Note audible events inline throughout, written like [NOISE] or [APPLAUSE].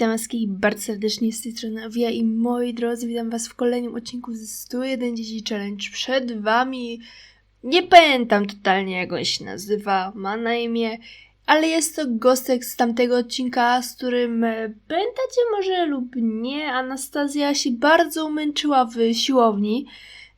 Witam was bardzo serdecznie z tej strony Awia i moi drodzy, witam was w kolejnym odcinku ze 101 Dzieci Challenge. Przed wami, nie pamiętam totalnie jak on się nazywa, ma na imię, ale jest to Gostek z tamtego odcinka, z którym e, pamiętacie może lub nie, Anastazja się bardzo umęczyła w siłowni.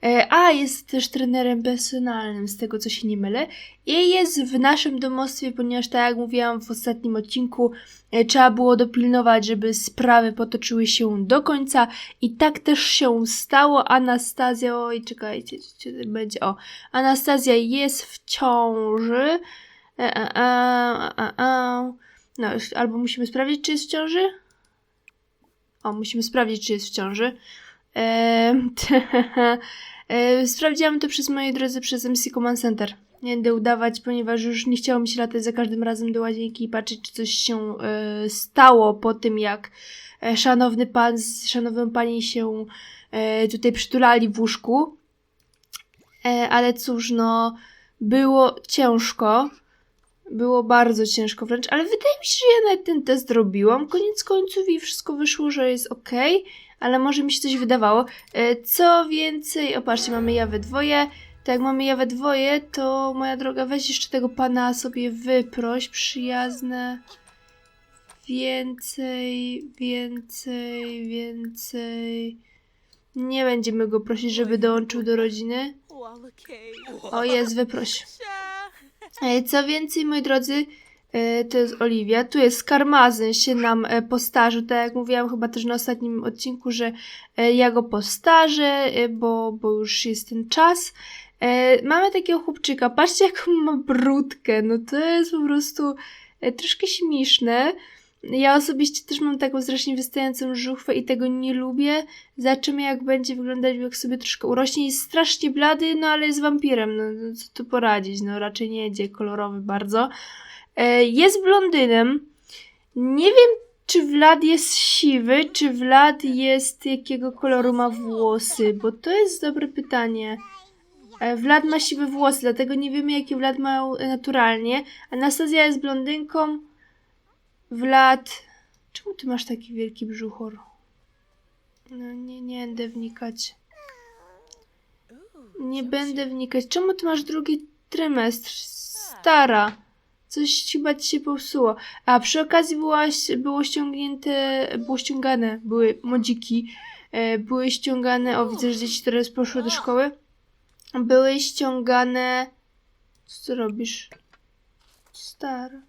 E, A jest też trenerem personalnym, z tego co się nie mylę. I jest w naszym domostwie, ponieważ tak jak mówiłam w ostatnim odcinku, e, trzeba było dopilnować, żeby sprawy potoczyły się do końca. I tak też się stało. Anastazja, oj, czekajcie, będzie, o, Anastazja jest w ciąży. E, e, e, e, e. No, albo musimy sprawdzić, czy jest w ciąży. O, musimy sprawdzić, czy jest w ciąży. [LAUGHS] Sprawdziłam to przez moi drodzy przez MC Command Center. Nie będę udawać, ponieważ już nie chciało mi się latać za każdym razem do łazienki i patrzeć, czy coś się e, stało po tym, jak e, szanowny pan z szanowną pani się e, tutaj przytulali w łóżku. Ale cóż, no, było ciężko. Było bardzo ciężko wręcz, ale wydaje mi się, że ja nawet ten test robiłam. Koniec końców i wszystko wyszło, że jest ok, ale może mi się coś wydawało. E, Co więcej, opatrzcie, mamy ja dwoje. Tak mamy ja dwoje, to moja droga, weź jeszcze tego pana sobie wyproś, przyjazne. Więcej, więcej, więcej. Nie będziemy go prosić, żeby dołączył do rodziny. O, jest, wyproś. E, Co więcej, moi drodzy, to jest Oliwia. Tu jest karmazyn się nam e, postarzył. Tak jak mówiłam chyba też na ostatnim odcinku, że e, ja go postarzę, e, bo, bo już jest ten czas. Mamy takiego chłopczyka. Patrzcie, jaką ma brudkę. No to jest po prostu troszkę śmieszne. Ja osobiście też mam taką strasznie wystającą żuchwę i tego nie lubię. Zobaczymy, jak będzie wyglądać, jak sobie troszkę urośnie. Jest strasznie blady, no ale jest wampirem. No, no co tu poradzić? No raczej nie jedzie kolorowy bardzo. E, jest blondynem. Nie wiem, czy Vlad jest siwy, czy Vlad jest jakiego koloru ma włosy, bo to jest dobre pytanie. E, Vlad ma siwe włosy, dlatego nie wiemy, jakie Vlad ma naturalnie. Anastazja jest blondynką. Vlad... Czemu ty masz taki wielki brzuchor? No nie, nie będę wnikać. Nie będę wnikać. Czemu ty masz drugi trymestr? Stara. Coś chyba ci się popsuło. A przy okazji byłaś, było ściągnięte, było ściągane, były modziki, e, były ściągane, o widzę, że dzieci teraz poszły do szkoły, były ściągane, co ty robisz? Stara,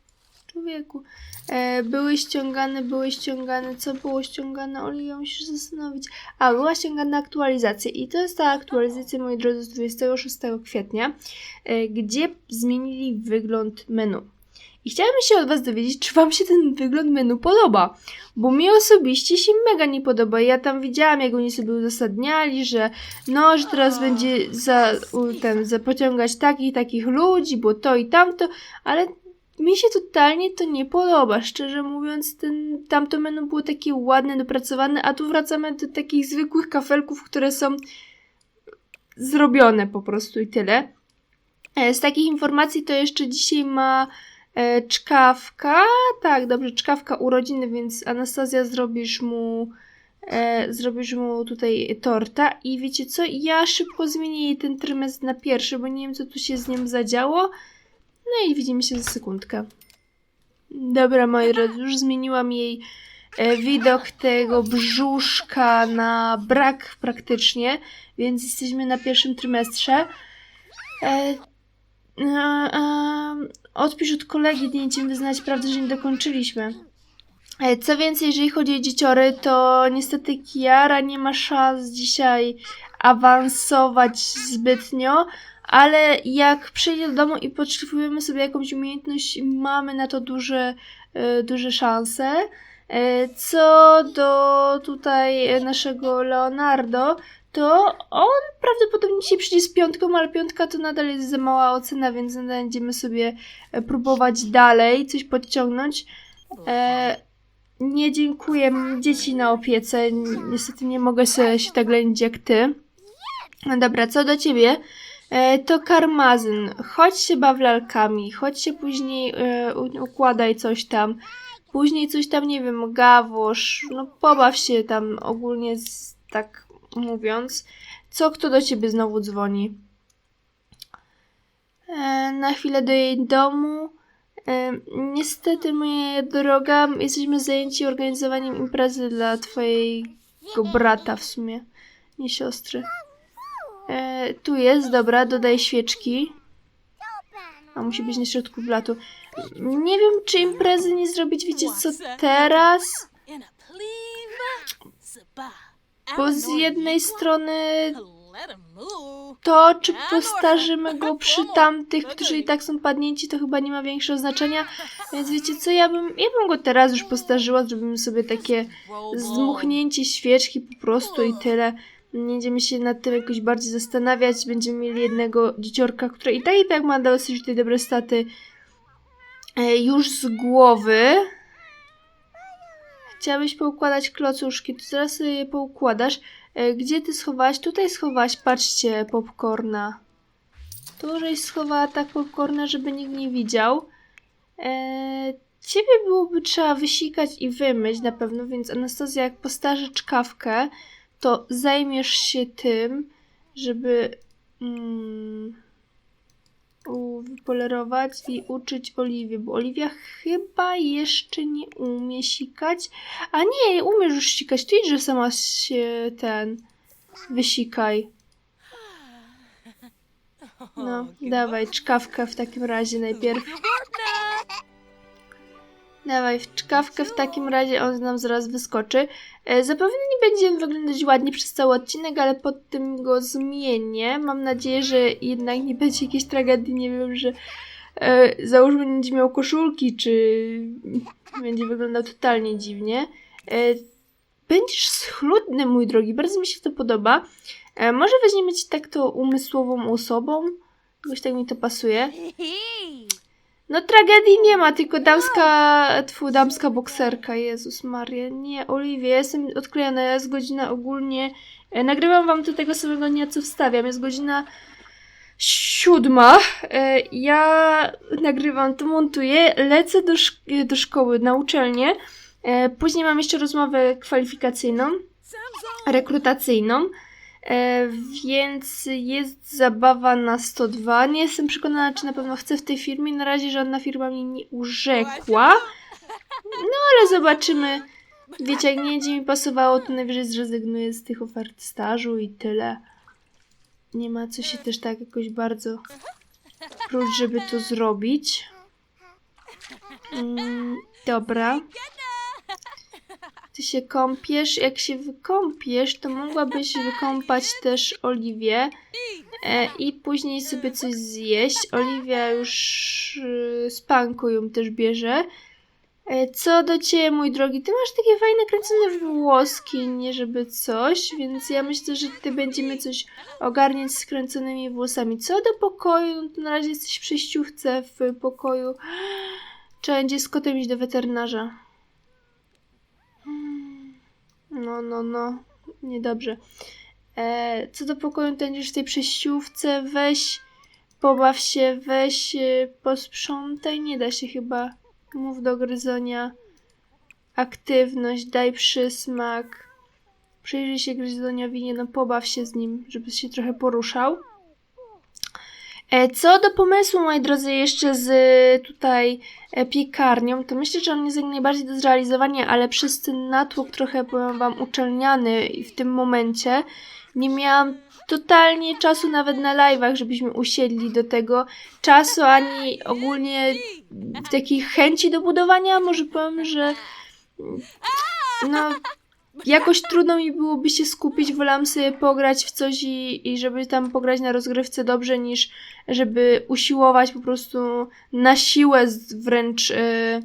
człowieku. E, były ściągane, były ściągane, co było ściągane? Oli, ja musisz zastanowić. A, była ściągana aktualizacja i to jest ta aktualizacja, moi drodzy, z 26 kwietnia, e, gdzie zmienili wygląd menu. I chciałabym się od Was dowiedzieć, czy Wam się ten wygląd menu podoba. Bo mi osobiście się mega nie podoba. Ja tam widziałam, jak oni sobie uzasadniali, że no, że teraz będzie za, ten, pociągać takich takich ludzi, bo to i tamto, ale mi się totalnie to nie podoba. Szczerze mówiąc, ten, tamto menu było takie ładne, dopracowane, a tu wracamy do takich zwykłych kafelków, które są zrobione po prostu i tyle. E, Z takich informacji to jeszcze dzisiaj ma czkawka. Tak, dobrze, czkawka urodziny, więc Anastazja zrobisz mu e, zrobisz mu tutaj torta i wiecie co? Ja szybko zmienię jej ten trymestr na pierwszy, bo nie wiem co tu się z nim zadziało. No i widzimy się za sekundkę. Dobra, moi drodzy, już zmieniłam jej e, widok tego brzuszka na brak praktycznie, więc jesteśmy na pierwszym trymestrze. E, e, e, odpisz od kolegi, nie będziemy znać prawdę, że nie dokończyliśmy. E, Co więcej, jeżeli chodzi o dzieciory, to niestety Kiara nie ma szans dzisiaj awansować zbytnio, ale jak przyjdzie do domu i podszlifujemy sobie jakąś umiejętność, mamy na to duże, e, duże szanse. E, Co do tutaj naszego Leonardo, to on prawdopodobnie dzisiaj przyjdzie z piątką, ale piątka to nadal jest za mała ocena, więc nadal będziemy sobie e, próbować dalej coś podciągnąć. E, nie dziękuję, dzieci na opiece, niestety nie mogę sobie się tak lenić jak ty. No Dobra, co do ciebie, e, to karmazyn. Chodź się baw lalkami, chodź się później e, układaj coś tam. Później coś tam, nie wiem, gawosz, no pobaw się tam ogólnie, z, tak mówiąc. Co kto do ciebie znowu dzwoni? E, na chwilę do jej domu. E, niestety, moja droga, jesteśmy zajęci organizowaniem imprezy dla twojego brata w sumie, nie siostry. E, tu jest, dobra, dodaj świeczki. A musi być na środku blatu. Nie wiem, czy imprezy nie zrobić, wiecie co, teraz? Bo z jednej strony to, czy postarzymy go przy tamtych, którzy i tak są padnięci, to chyba nie ma większego znaczenia. Więc wiecie co, ja bym, ja bym go teraz już postarzyła, zrobimy sobie takie zdmuchnięcie świeczki po prostu i tyle. Nie będziemy się nad tym jakoś bardziej zastanawiać. Będziemy mieli jednego dzieciorka, które i tak i tak ma dosyć tutaj dobre staty e, już z głowy. Chciałabyś poukładać klocuszki, to zaraz je poukładasz. E, Gdzie ty schowałaś? Tutaj schowałaś, patrzcie, popcorna. Tu żeś schowała tak popcorna, żeby nikt nie widział. E, ciebie byłoby trzeba wysikać i wymyć na pewno, więc Anastazja, jak postarzy czkawkę, to zajmiesz się tym, żeby mm, wypolerować i uczyć Oliwię, bo Oliwia chyba jeszcze nie umie sikać. A nie, umiesz już sikać, to idź, że sama się ten wysikaj. [LAUGHS] No, dawaj, czkawkę w takim razie najpierw. Dawaj, w czkawkę w takim razie, on nam zaraz wyskoczy. E, zapewne nie będzie wyglądać ładnie przez cały odcinek, ale pod tym go zmienię. Mam nadzieję, że jednak nie będzie jakiejś tragedii, nie wiem, że e, załóżmy nie będzie miał koszulki, czy będzie wyglądał totalnie dziwnie. E, będziesz schludny, mój drogi, bardzo mi się to podoba. E, może weźmiemy ci tak to umysłową osobą? Jakoś tak mi to pasuje. No tragedii nie ma, tylko damska, tfu, damska bokserka, Jezus Maria. Nie, Oliwie, jestem odklejona, jest godzina ogólnie, e, nagrywam wam to tego samego dnia, co wstawiam, jest godzina siódma, e, ja nagrywam to, montuję, lecę do, szk- do szkoły, na uczelnię, e, później mam jeszcze rozmowę kwalifikacyjną, rekrutacyjną, E, więc jest zabawa na 102. Nie jestem przekonana, czy na pewno chcę w tej firmie. Na razie żadna firma mnie nie urzekła. No ale zobaczymy. Wiecie, jak nie będzie mi pasowało, to najwyżej zrezygnuję z tych ofert stażu i tyle. Nie ma co się też tak jakoś bardzo pruć, żeby to zrobić. Mm, dobra. Ty się kąpiesz. Jak się wykąpiesz, to mogłabyś wykąpać też Oliwię e, i później sobie coś zjeść. Oliwia już e, z panku ją też bierze. E, co do ciebie, mój drogi, ty masz takie fajne kręcone włoski, nie żeby coś, więc ja myślę, że ty będziemy coś ogarniać z kręconymi włosami. Co do pokoju, no to na razie jesteś w przejściówce w pokoju. Trzeba będzie z kotem iść do weterynarza. No, no, no. Niedobrze. E, co do pokoju, będziesz w tej przejściówce. Weź, pobaw się, weź, e, posprzątaj. Nie da się chyba. Mów do gryzonia. Aktywność, daj przysmak. Przyjrzyj się gryzoniowi, nie no, pobaw się z nim, żeby się trochę poruszał. E, Co do pomysłu, moi drodzy, jeszcze z e, tutaj e, piekarnią, to myślę, że on jest jak najbardziej do zrealizowania, ale przez ten natłok trochę, powiem wam, uczelniany w tym momencie, nie miałam totalnie czasu nawet na live'ach, żebyśmy usiedli do tego czasu, ani ogólnie takiej chęci do budowania, może powiem, że no jakoś trudno mi byłoby się skupić, wolałam sobie pograć w coś i, i żeby tam pograć na rozgrywce dobrze, niż żeby usiłować po prostu na siłę wręcz, e,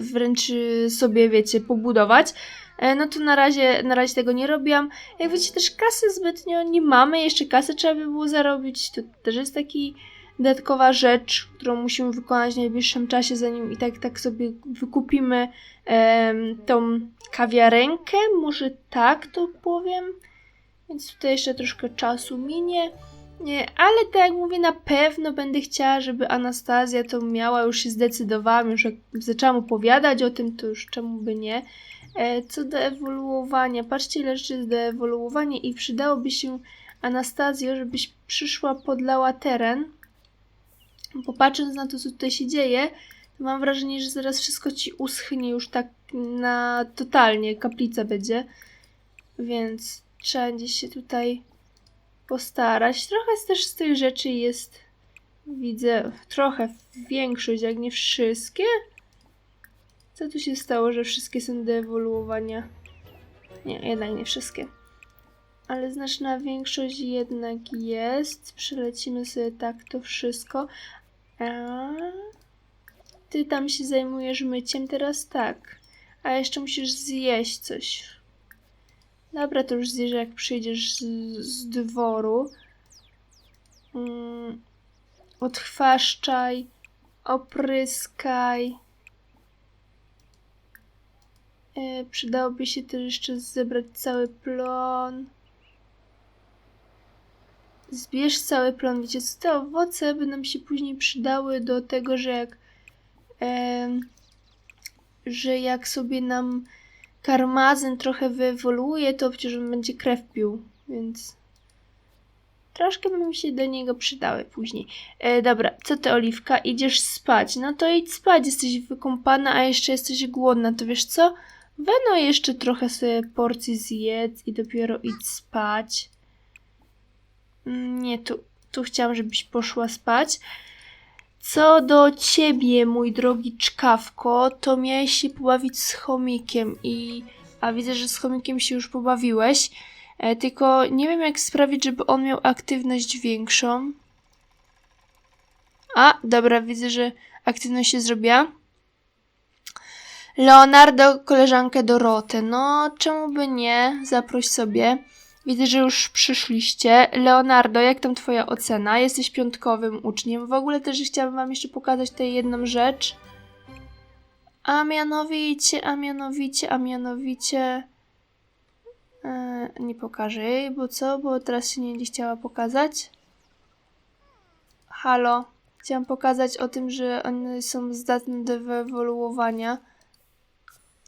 wręcz e, sobie, wiecie, pobudować. E, No to na razie, na razie tego nie robiłam. Jak wiecie, też kasy zbytnio nie mamy, jeszcze kasę trzeba by było zarobić, to też jest taki dodatkowa rzecz, którą musimy wykonać w najbliższym czasie, zanim i tak, tak sobie wykupimy em, tą kawiarenkę, może tak to powiem. Więc tutaj jeszcze troszkę czasu minie. Nie, ale tak jak mówię, na pewno będę chciała, żeby Anastazja to miała, już się zdecydowałam, już jak zaczęłam opowiadać o tym, to już czemu by nie. E, co do ewoluowania, patrzcie ile rzeczy do ewoluowania i przydałoby się Anastazjo, żebyś przyszła, podlała teren. Bo patrząc na to, co tutaj się dzieje, to mam wrażenie, że zaraz wszystko ci uschnie już tak na totalnie, kaplica będzie. Więc trzeba gdzieś się tutaj postarać. Trochę też z tych rzeczy jest, widzę, trochę większość, jak nie wszystkie. Co tu się stało, że wszystkie są do ewoluowania? Nie, jednak nie wszystkie. Ale znaczna większość jednak jest. Przelecimy sobie tak to wszystko. A... Ty tam się zajmujesz myciem teraz? Tak. A jeszcze musisz zjeść coś. Dobra, to już zjesz jak przyjdziesz z, z dworu. Mm, odchwaszczaj, opryskaj. E, przydałoby się też jeszcze zebrać cały plon. Zbierz cały plon. Wiecie co, te owoce by nam się później przydały do tego, że jak em, że jak sobie nam karmazyn trochę wyewoluuje, to przecież on będzie krew pił, więc troszkę by mi się do niego przydały później. E, dobra, co ty Oliwka, idziesz spać? No to idź spać, jesteś wykąpana, a jeszcze jesteś głodna, to wiesz co? Weno jeszcze trochę sobie porcji zjedz i dopiero idź spać. Nie, tu, tu chciałam, żebyś poszła spać. Co do ciebie, mój drogi czkawko, to miałeś się pobawić z chomikiem i... A widzę, że z chomikiem się już pobawiłeś. E, tylko nie wiem, jak sprawić, żeby on miał aktywność większą. A, dobra, widzę, że aktywność się zrobiła. Leonardo, koleżankę Dorotę. No, czemu by nie? Zaproś sobie. Widzę, że już przyszliście. Leonardo, jak tam twoja ocena? Jesteś piątkowym uczniem. W ogóle też chciałabym wam jeszcze pokazać tę jedną rzecz. A mianowicie, a mianowicie, a mianowicie... E, nie pokażę jej, bo co? Bo teraz się nie chciała pokazać. Halo. Chciałam pokazać o tym, że one są zdatne do wyewoluowania.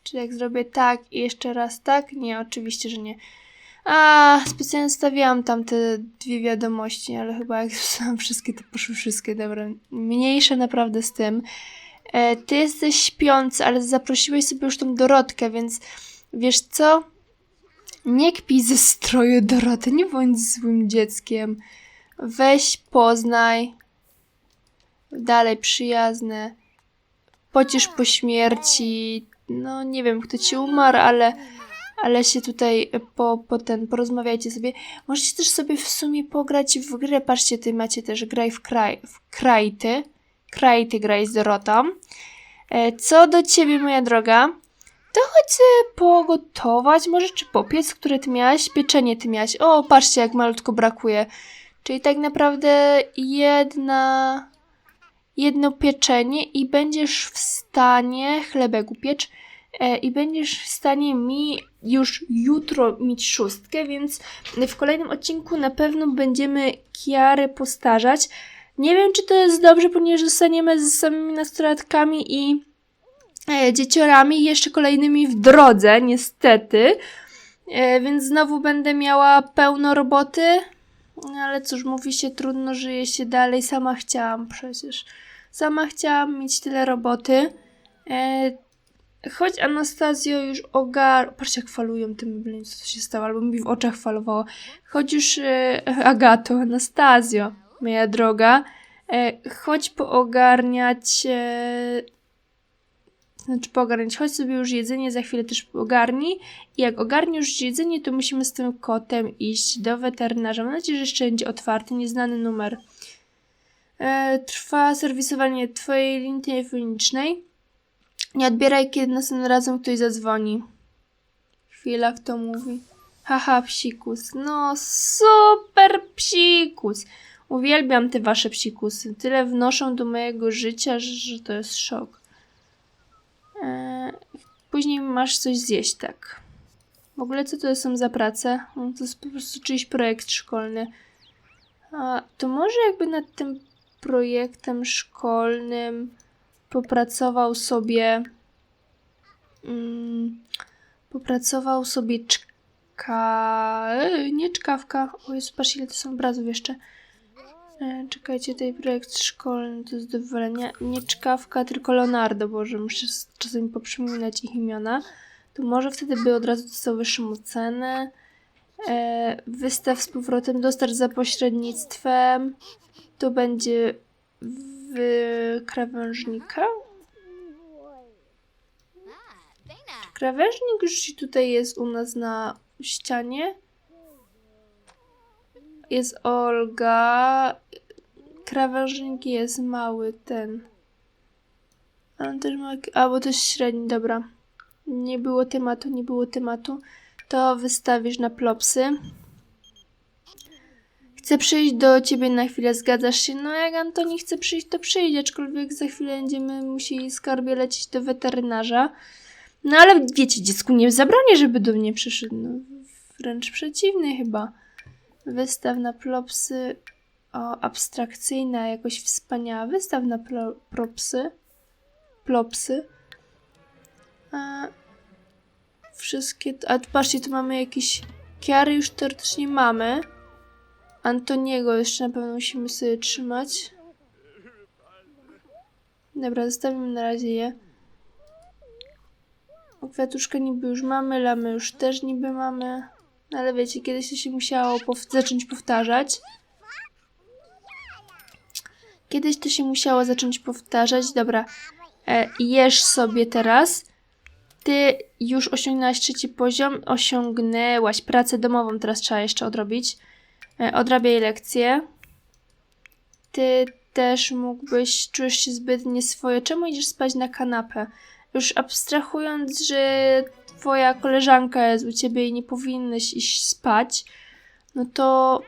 Czy jak zrobię tak i jeszcze raz tak? Nie, oczywiście, że nie. A, specjalnie stawiałam tam te dwie wiadomości, ale chyba jak [LAUGHS] wstałam wszystkie, to poszły wszystkie, dobra. Mniejsze naprawdę z tym. E, ty jesteś śpiący, ale zaprosiłeś sobie już tą Dorotkę, więc wiesz co? Nie kpij ze stroju Doroty, nie bądź złym dzieckiem. Weź, poznaj. Dalej przyjazne. Pocisz po śmierci. No, nie wiem, kto ci umarł, ale ale się tutaj po, po ten, porozmawiajcie sobie. Możecie też sobie w sumie pograć w grę. Patrzcie, ty macie też graj w, kraj, w krajty. Krajty graj z Dorotą. E, co do ciebie, moja droga, to chodź pogotować, może czy popiec, które ty miałaś, pieczenie ty miałaś. O, patrzcie, jak malutko brakuje. Czyli tak naprawdę jedna, jedno pieczenie i będziesz w stanie chlebek upiecz e, i będziesz w stanie mi już jutro mieć szóstkę, więc w kolejnym odcinku na pewno będziemy Kiarę postarzać. Nie wiem, czy to jest dobrze, ponieważ zostaniemy z samymi nastolatkami i e, dzieciorami jeszcze kolejnymi w drodze, niestety. E, więc znowu będę miała pełno roboty. No, Ale cóż, mówi się, trudno żyje się dalej. Sama chciałam przecież. Sama chciałam mieć tyle roboty. E, choć Anastazjo już ogar... Patrzcie, jak falują tym meblem, co się stało, albo mi w oczach falowało. Choć już e, Agato, Anastazjo, moja droga, e, chodź poogarniać... E, znaczy poogarniać, chodź sobie już jedzenie, za chwilę też ogarnij. I jak ogarniesz jedzenie, to musimy z tym kotem iść do weterynarza. Mam nadzieję, że jeszcze będzie otwarty, nieznany numer. E, trwa serwisowanie twojej linii telefonicznej. Nie odbieraj, kiedy następnym razem ktoś zadzwoni. Chwila, kto mówi. Haha, psikus. No, super psikus. Uwielbiam te wasze psikusy. Tyle wnoszą do mojego życia, że, to jest szok. Eee, później masz coś zjeść, tak. W ogóle co to są za prace? No, To jest po prostu czyjś projekt szkolny. A to może jakby nad tym projektem szkolnym popracował sobie. Mm, popracował sobie czka. e, Nie czkawka. O Jezu, patrz ile to są obrazów jeszcze. E, Czekajcie, tutaj projekt szkolny to jest. Nie czkawka, tylko Leonardo. Boże, muszę czasami poprzypominać ich imiona. To może wtedy by od razu dostał wyższą ocenę. E, wystaw z powrotem, dostarcz za pośrednictwem. To będzie w krawężnika. Krawężnik już tutaj jest u nas na ścianie. Jest Olga. Krawężnik jest mały ten. A on też ma. A bo to jest średni, dobra. Nie było tematu, nie było tematu. To wystawisz na plopsy. Chcę przyjść do ciebie na chwilę, zgadzasz się? No jak Antoni chce przyjść, to przyjdzie, aczkolwiek za chwilę będziemy musieli skarbie lecieć do weterynarza. No ale wiecie, dziecku nie zabronię, żeby do mnie przyszedł. No, wręcz przeciwnie chyba. Wystaw na plopsy. O, abstrakcyjna, jakoś wspaniała. Wystaw na plo, propsy. Plopsy. A, wszystkie. A patrzcie, tu mamy jakieś. Kiary już teoretycznie mamy. Antoniego jeszcze na pewno musimy sobie trzymać. Dobra, zostawimy na razie je. Kwiatuszkę niby już mamy, lamy już też niby mamy. No ale wiecie, kiedyś to się musiało pow- zacząć powtarzać. Kiedyś to się musiało zacząć powtarzać. Dobra, e, jesz sobie teraz. Ty już osiągnęłaś trzeci poziom, osiągnęłaś pracę domową, teraz trzeba jeszcze odrobić. E, odrabiaj lekcje. Ty też mógłbyś, czujesz się zbyt nieswoje. Czemu idziesz spać na kanapę? Już abstrahując, że twoja koleżanka jest u ciebie i nie powinnyś iść spać, no to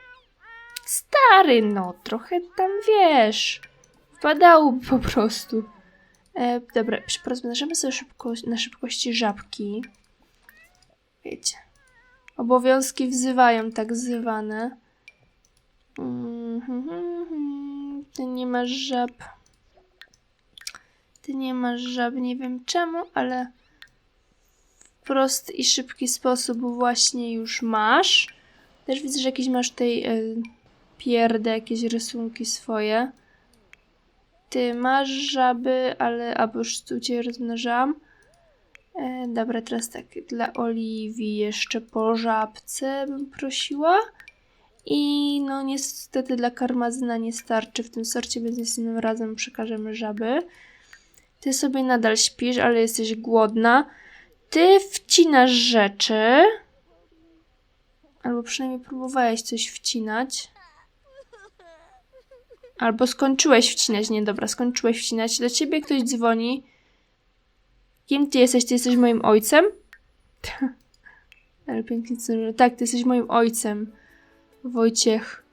stary, no trochę tam wiesz. Wpadałoby po prostu. E, dobra, porozmawiamy sobie szybko, na szybkości żabki. Wiecie. Obowiązki wzywają, tak zwane. Mhm, Ty nie masz żab. Ty nie masz żab, nie wiem czemu, ale w prosty i szybki sposób właśnie już masz. Też widzę, że jakieś masz tej y, pierdę, jakieś rysunki swoje. Ty masz żaby, ale albo już tu cię rozmnażam. E, dobra, teraz tak, dla Oliwii jeszcze po żabce bym prosiła. I no niestety dla karmazyna nie starczy w tym sorcie, więc następnym razem przekażemy żaby. Ty sobie nadal śpisz, ale jesteś głodna. Ty wcinasz rzeczy. Albo przynajmniej próbowałeś coś wcinać. Albo skończyłeś wcinać. Nie, dobra, skończyłeś wcinać. Do ciebie ktoś dzwoni. Kim ty jesteś? Ty jesteś moim ojcem? [LAUGHS] Ale pięknie Tak, ty jesteś moim ojcem. Wojciech.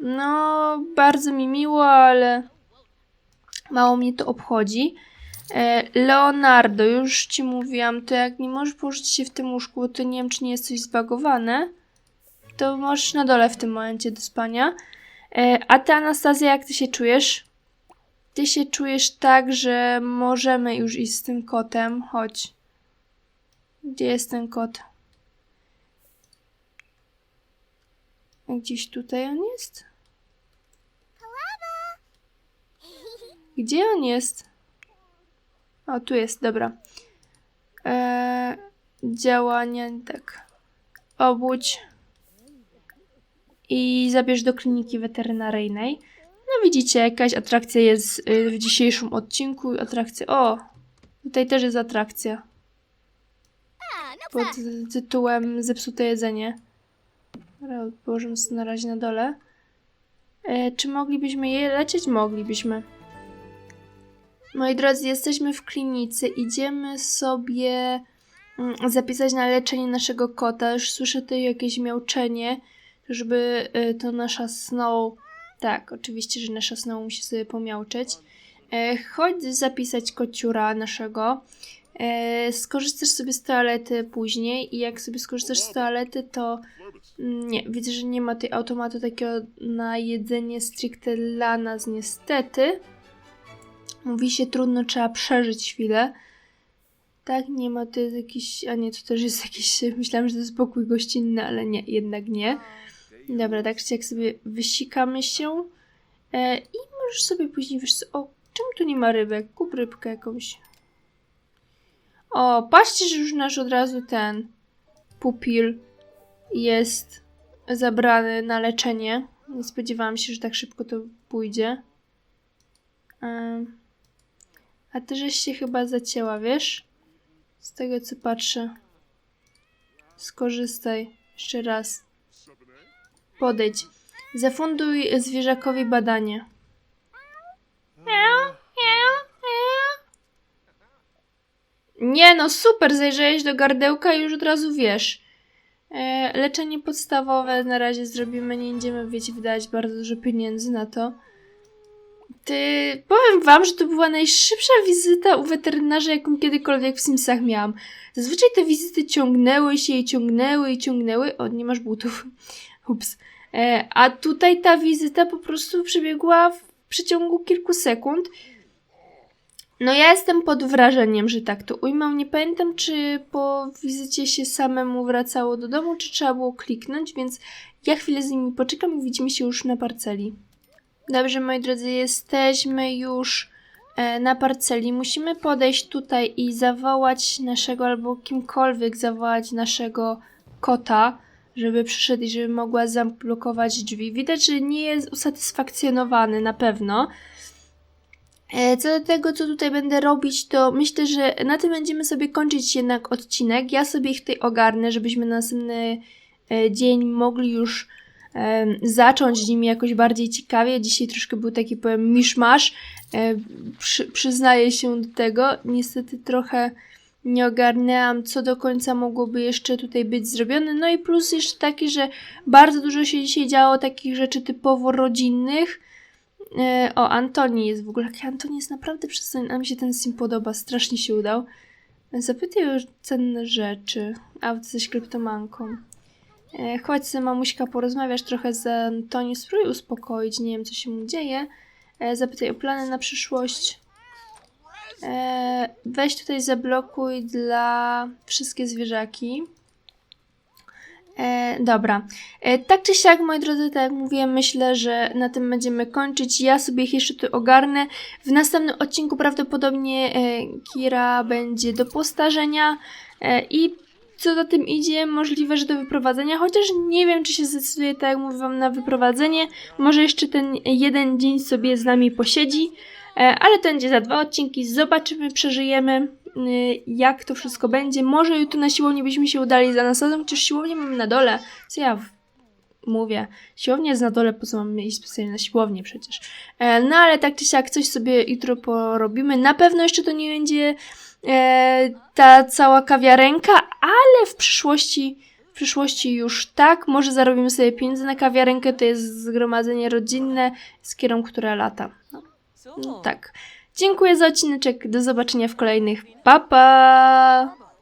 No, bardzo mi miło, ale mało mnie to obchodzi. E, Leonardo, już ci mówiłam, to jak nie możesz położyć się w tym łóżku, to nie wiem, czy nie jest coś zbagowane, to możesz na dole w tym momencie do spania. E, a ty, Anastazja, jak ty się czujesz? Ty się czujesz tak, że możemy już iść z tym kotem. Chodź. Gdzie jest ten kot? Gdzieś tutaj on jest? Gdzie on jest? O, tu jest, dobra. Eee, działania, tak. Obudź. I zabierz do kliniki weterynaryjnej. No widzicie, jakaś atrakcja jest y, w dzisiejszym odcinku. Atrakcja. O! Tutaj też jest atrakcja. Pod tytułem Zepsute jedzenie. Dobra, Położymy sobie na razie na dole. E, czy moglibyśmy je lecieć? Moglibyśmy. Moi drodzy, jesteśmy w klinice. Idziemy sobie mm, zapisać na leczenie naszego kota. Już słyszę tutaj jakieś miauczenie, żeby y, to nasza Snow... Tak, oczywiście, że nasza Snow musi sobie pomiauczeć. E, chodź zapisać kociura naszego. E, skorzystasz sobie z toalety później i jak sobie skorzystasz z toalety, to mm, nie, widzę, że nie ma tej automatu takiego na jedzenie stricte dla nas niestety. Mówi się trudno, trzeba przeżyć chwilę. Tak, nie ma, to jest jakiś, a nie, to też jest jakiś, [LAUGHS] myślałam, że to jest pokój gościnny, ale nie, jednak nie. Dobra, tak czy jak sobie wysikamy się e, i możesz sobie później, wiesz co, o, czemu tu nie ma rybek? Kup rybkę jakąś. O, patrzcie, że już nasz od razu ten pupil jest zabrany na leczenie. Nie spodziewałam się, że tak szybko to pójdzie. A ty żeś się chyba zacięła, wiesz? Z tego co patrzę. Skorzystaj. Jeszcze raz. Podejdź. Zafunduj zwierzakowi badanie. Nie no, super, zajrzałeś do gardełka i już od razu wiesz. E, leczenie podstawowe na razie zrobimy, nie będziemy, wiecie, wydać bardzo dużo pieniędzy na to. Ty, powiem wam, że to była najszybsza wizyta u weterynarza, jaką kiedykolwiek w Simsach miałam. Zazwyczaj te wizyty ciągnęły się i ciągnęły i ciągnęły. O, nie masz butów. [LAUGHS] Ups. E, a tutaj ta wizyta po prostu przebiegła w przeciągu kilku sekund. No ja jestem pod wrażeniem, że tak to ujmę. Nie pamiętam, czy po wizycie się samemu wracało do domu, czy trzeba było kliknąć, więc ja chwilę z nimi poczekam i widzimy się już na parceli. Dobrze, moi drodzy, jesteśmy już e, na parceli. Musimy podejść tutaj i zawołać naszego, albo kimkolwiek zawołać naszego kota, żeby przyszedł i żeby mogła zablokować drzwi. Widać, że nie jest usatysfakcjonowany na pewno. E, Co do tego, co tutaj będę robić, to myślę, że na tym będziemy sobie kończyć jednak odcinek. Ja sobie ich tutaj ogarnę, żebyśmy na następny e, dzień mogli już zacząć z nimi jakoś bardziej ciekawie. Dzisiaj troszkę był taki, powiem, miszmasz. E, przy, przyznaję się do tego. Niestety trochę nie ogarnęłam, co do końca mogłoby jeszcze tutaj być zrobione. No i plus jeszcze taki, że bardzo dużo się dzisiaj działo takich rzeczy typowo rodzinnych. E, o, Antoni jest w ogóle. Antoni jest naprawdę przystojny. A mi się ten sim podoba. Strasznie się udał. Zapytaj o cenne rzeczy. A, jesteś kryptomanką. E, chodź sobie, mamuśka, porozmawiasz trochę z Antoni. Spróbuj uspokoić. Nie wiem, co się mu dzieje. E, zapytaj o plany na przyszłość. E, weź tutaj zablokuj dla wszystkie zwierzaki. E, dobra. E, tak czy siak, moi drodzy, tak jak mówiłem, myślę, że na tym będziemy kończyć. Ja sobie ich jeszcze tu ogarnę. W następnym odcinku prawdopodobnie e, Kira będzie do postarzenia e, i co za tym idzie, możliwe, że do wyprowadzenia, chociaż nie wiem, czy się zdecyduje, tak jak mówiłam, na wyprowadzenie. Może jeszcze ten jeden dzień sobie z nami posiedzi, e, ale to będzie za dwa odcinki. Zobaczymy, przeżyjemy, jak to wszystko będzie. Może jutro na siłowni byśmy się udali za nasadą, chociaż siłownię mamy na dole. Co ja mówię? Siłownia jest na dole, po co mamy iść specjalnie na siłownię przecież. E, No ale tak czy siak, coś sobie jutro porobimy. Na pewno jeszcze to nie będzie e, ta cała kawiarenka, ale w przyszłości, w przyszłości już tak, może zarobimy sobie pieniądze na kawiarenkę, to jest zgromadzenie rodzinne z kierą, która lata. No, no tak. Dziękuję za odcineczek, do zobaczenia w kolejnych. Pa, pa!